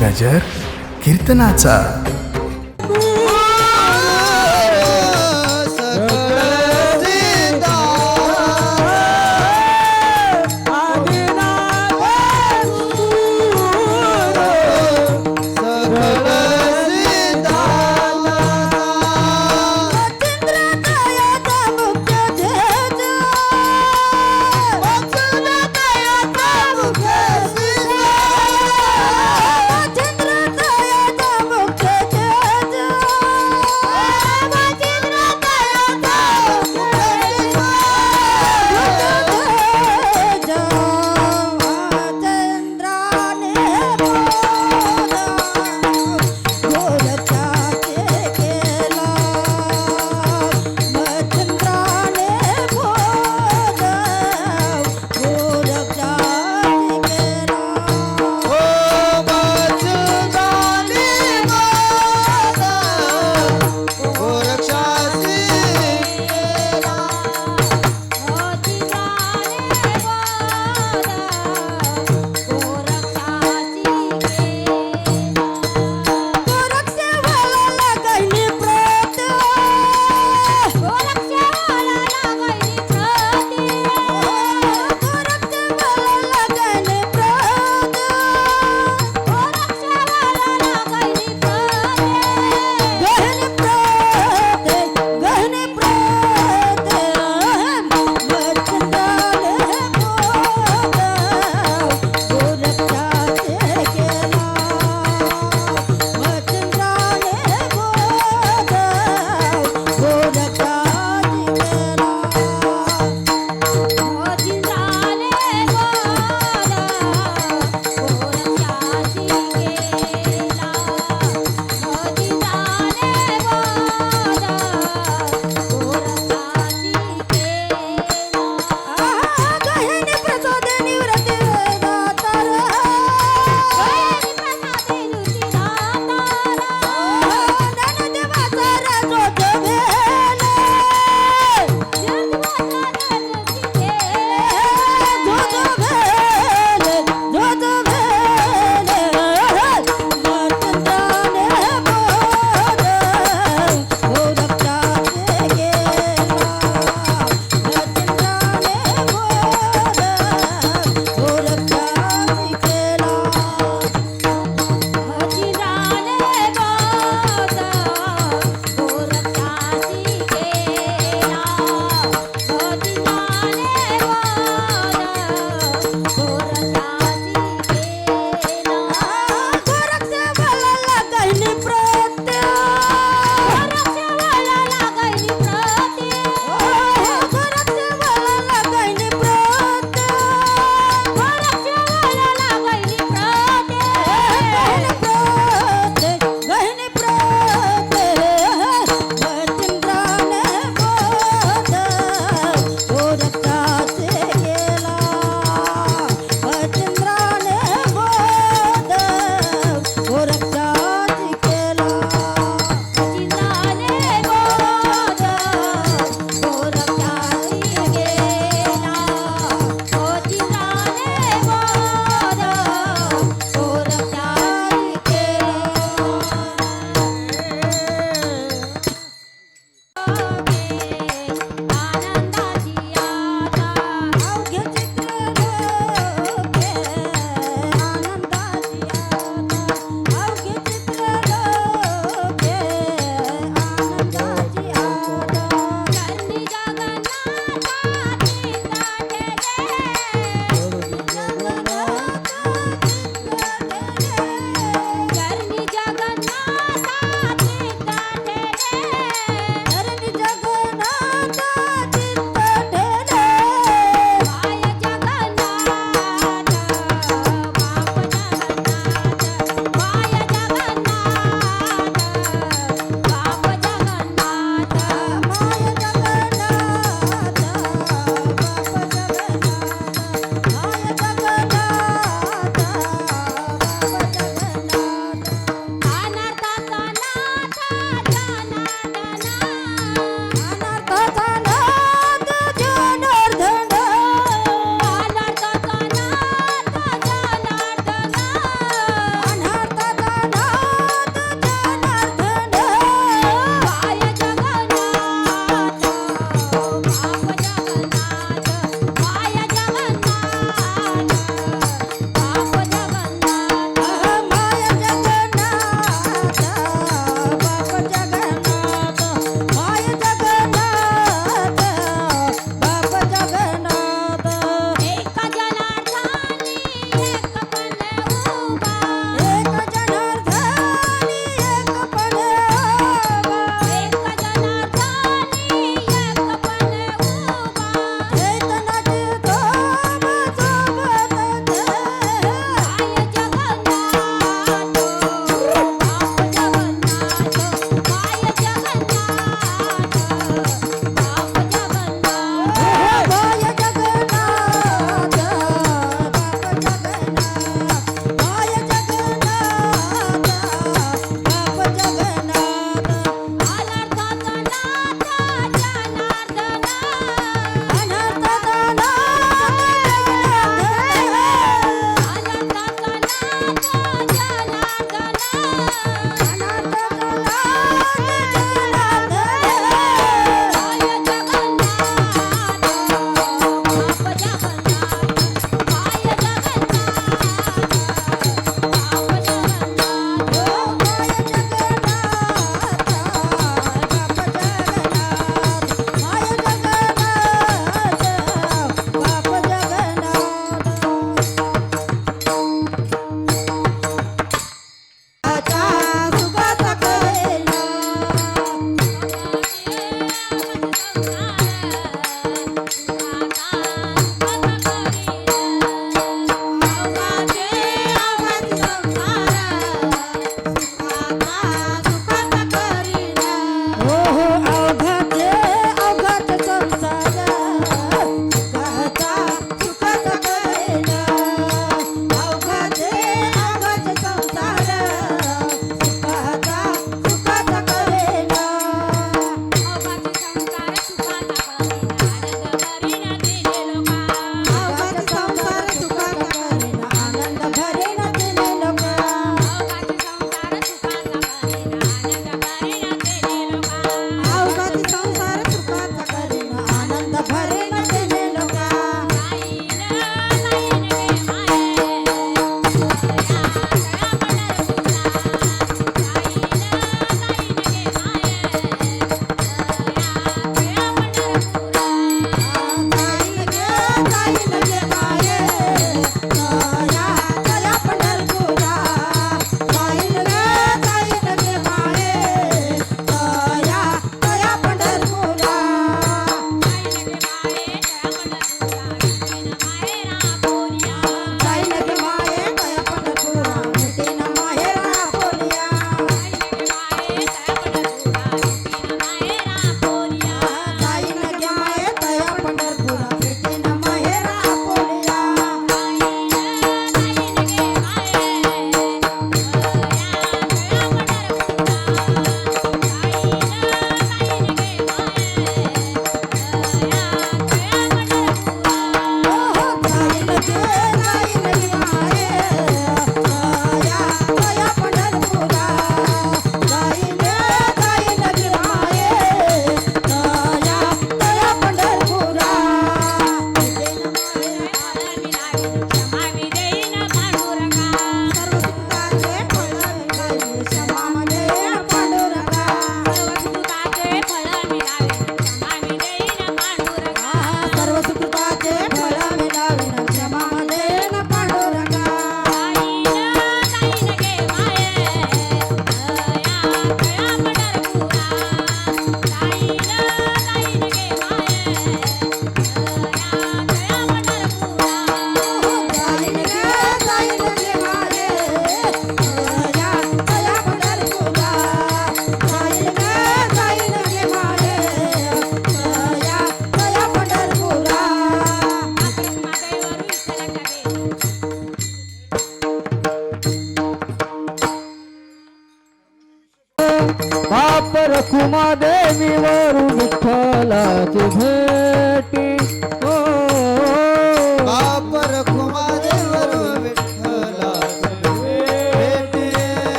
गजर कीर्तनाचा.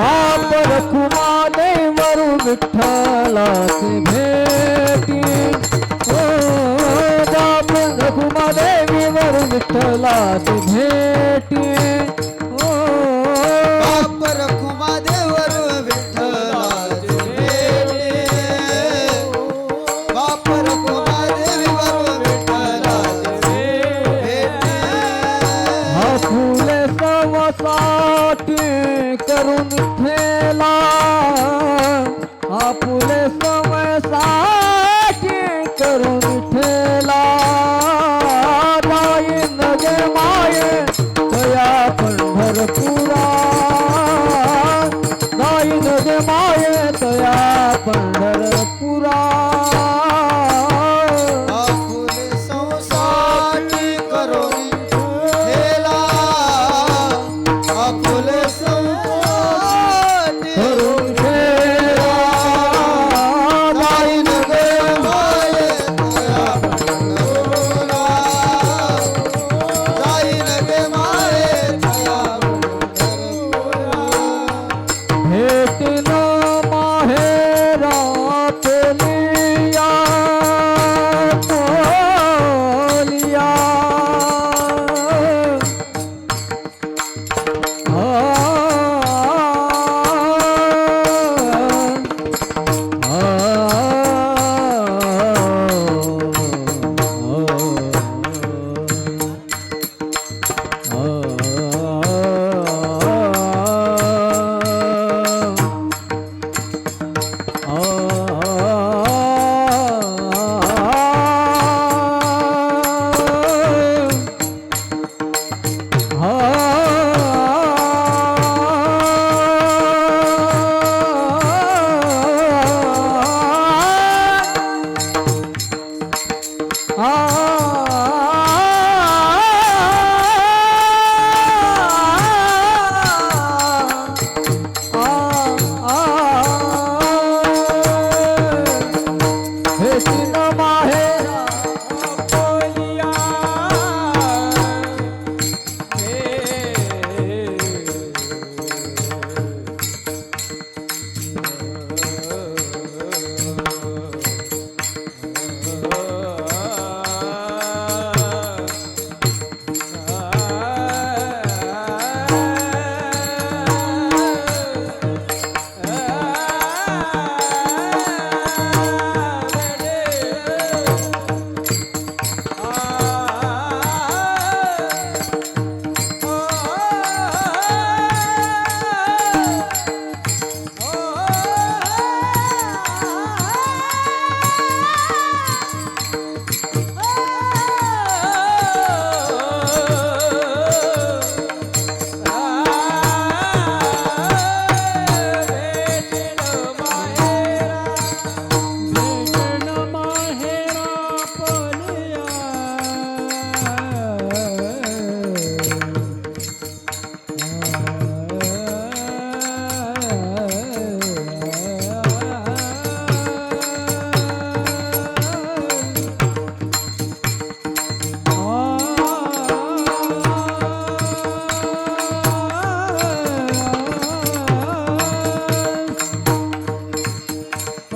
बाप रखुमाने वरु विठ्ठलाची भेटी. बापर कुमाने वरू विठ्ठला विठ्ठलाची भेटी. Amen.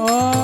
Oh.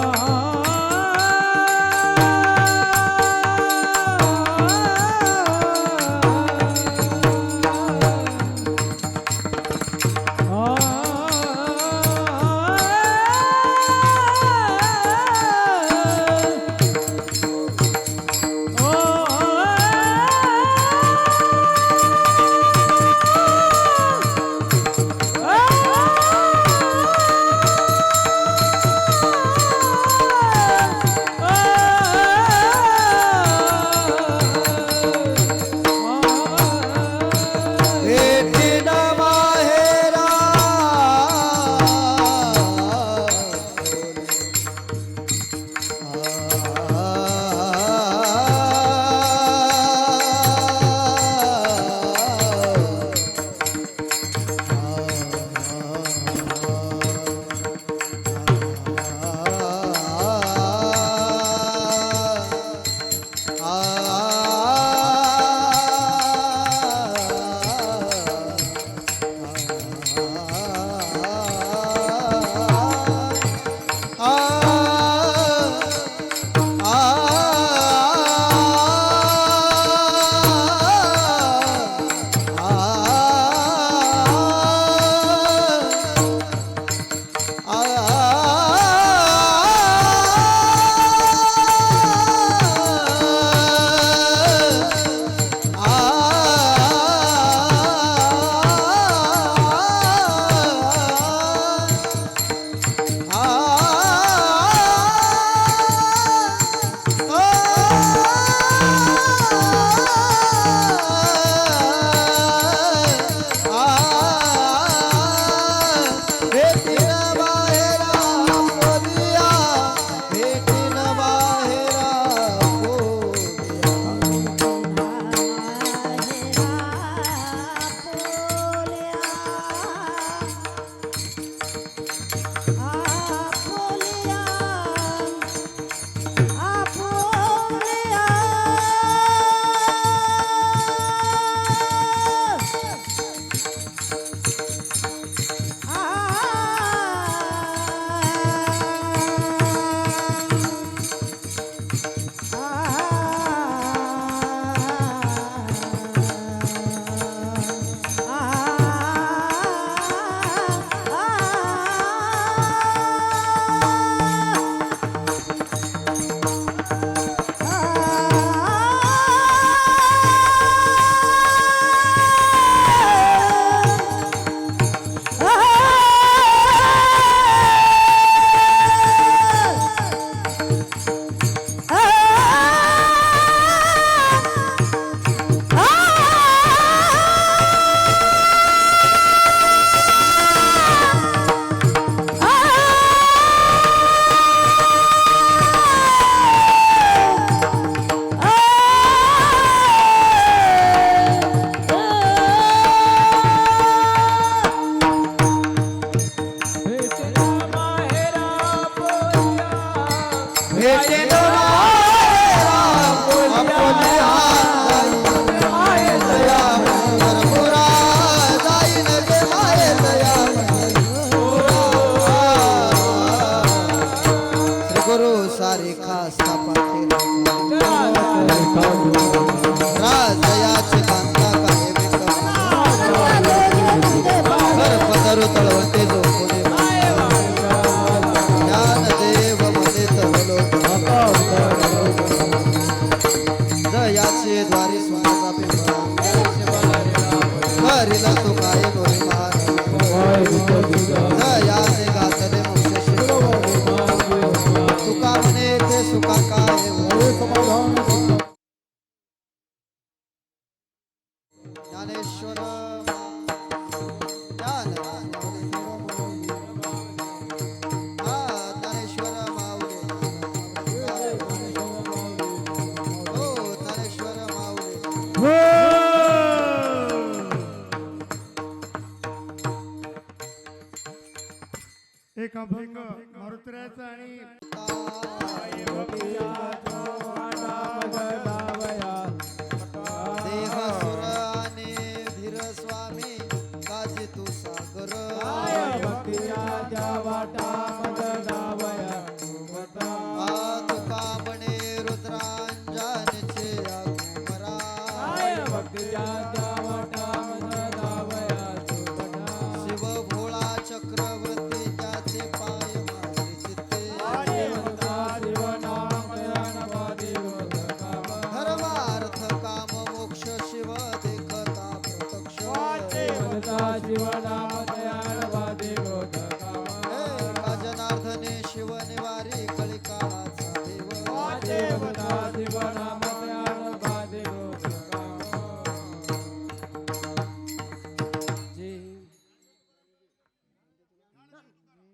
एक अभंग मारुतऱ्याचा आणि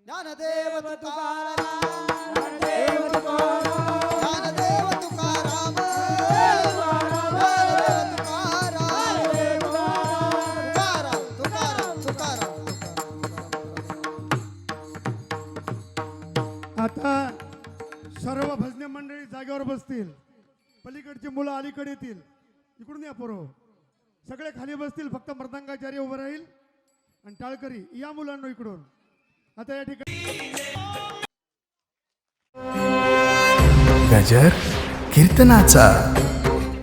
ज्ञानदेव तुकाराम ज्ञानदेव तुकाराम ज्ञानदेव तुकाराम आता सर्व भजने मंडळी जागेवर बसतील. पलीकडची मुलं अलीकडे येतील. इकडून या पोरो. सगळे खाली बसतील. फक्त मृदंगाचार्य उभं राहील. आणि टाळकरी या मुलांना इकडून. आता या ठिकाणी गजर कीर्तनाचा.